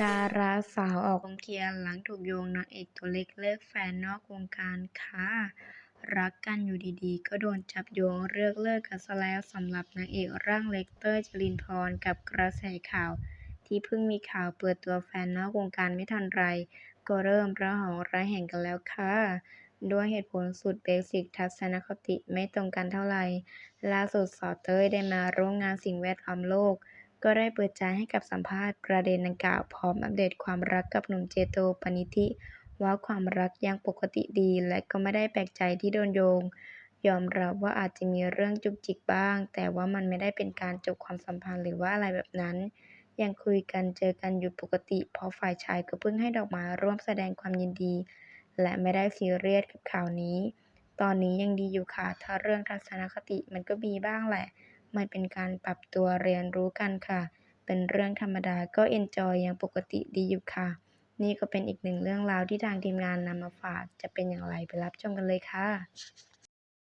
ดาราสาวออกโรงเทียนหลังถูกโยงนางเอกตัวเล็กเลิกแฟนนอกวงการค่ะ รักกันอยู่ดีๆ ก็โดนจับโยงเลือกเลิกกันซะแล้วสำหรับนางเอกร่างเล็กเต้ยจรินพรกับกระแสข่าว ที่เพิ่งมีข่าวเปิดตัวแฟนนอกวงการไม่ทันไร ก็เริ่มระหองระแหงกันแล้วค่ะด้วยเหตุผลสุดเบสิกทัศนคติไม่ตรงกันเท่าไหร่ล่าสุดสาวเต้ยได้มาร่วมงานสิ่งแวดล้อมโลก ก็ได้เปิดใจให้กับสัมภาษณ์ประเด็นดังกล่าวพร้อมอัปเดตความรักกับหนุ่มเจโตปณิธิ ว่าความรักยังปกติดี และก็ไม่ได้แปลกใจที่โดนโยง ยอมรับว่าอาจจะมีเรื่องจุกจิกบ้าง แต่ว่ามันไม่ได้เป็นการจบความสัมพันธ์หรือว่าอะไรแบบนั้น ยังคุยกันเจอกันอยู่ปกติ เพราะฝ่ายชายก็เพิ่งให้ดอกไม้ร่วมแสดงความยินดี และไม่ได้ซีเรียสกับข่าวนี้ ตอนนี้ยังดีอยู่ค่ะถ้าเรื่องทัศนคติมันก็มีบ้างแหละ มันเป็นการปรับตัวเรียนรู้กันค่ะ เป็นเรื่องธรรมดาก็เอนจอยยังปกติดีอยู่ค่ะ นี่ก็เป็นอีกหนึ่งเรื่องราวที่ทางทีมงานนำมาฝาก จะเป็นอย่างไรไปรับชมกันเลยค่ะ